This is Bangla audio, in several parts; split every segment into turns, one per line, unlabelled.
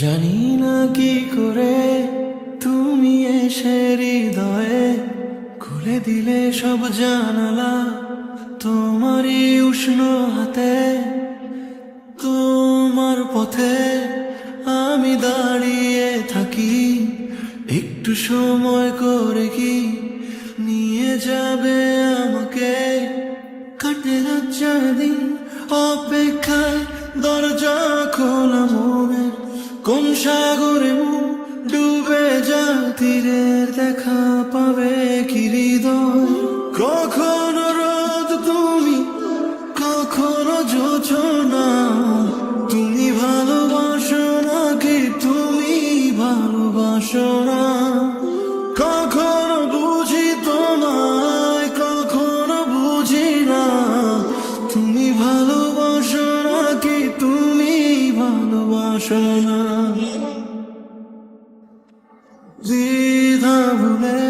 জানি না কি করে তুমি এসে হৃদয়ে খুলে দিলে সব জানালা তোমারই উষ্ণ হাতে, তোমার পথে আমি দাঁড়িয়ে থাকি। একটু সময় করে কি নিয়ে যাবে আমাকে? কাটে রাজ্জার দিন অপেক্ষায় দরজা খোলা মনের কোন সাগরে ডুবে যা তীরের দেখা পাবে কি হৃদয়? কখনো রোদ তুমি, কখনো যোচনা। তুমি ভালোবাসো নাকি তুমি ভালোবাসো না? কখনো বুঝি তোমায়, কখনো বুঝি না। তুমি ভালোবাসো নাকি তুমি ভালোবাসো না? দ্বিধা ভুলে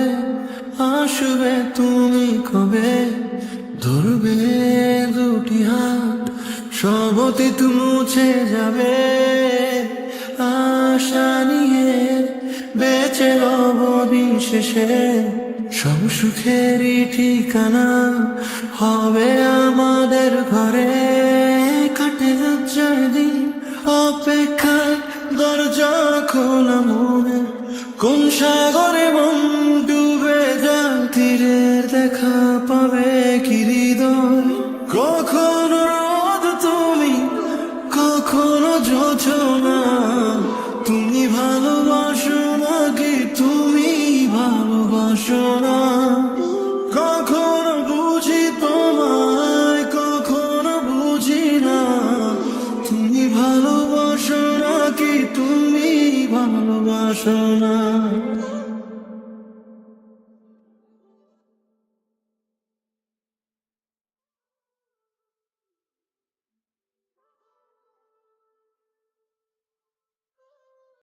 আসবে তুমি কবে? ধরবে দুটি হাত, সব অতীত মুছে যাবে। আশা নিয়ে বেঁচে রব সব সুখেরই ঠিকানা হবে আমাদের ঘরে। কাটে লজ্জার দিন অপেক্ষায় দরজা খোলা মনে। কোন সাগরে মন ডুবে যা তীরের দেখা পাবে কি হৃদয়? কখনো রোদ তুমি, কখনো যোচনা তুমি ভালোবাসো নাকি তুমি ভালোবাসো না? বুঝি তোমায়, কখনো বুঝি না। তুমি ভালোবাসো নাকি তুমি ভালোবাসো না?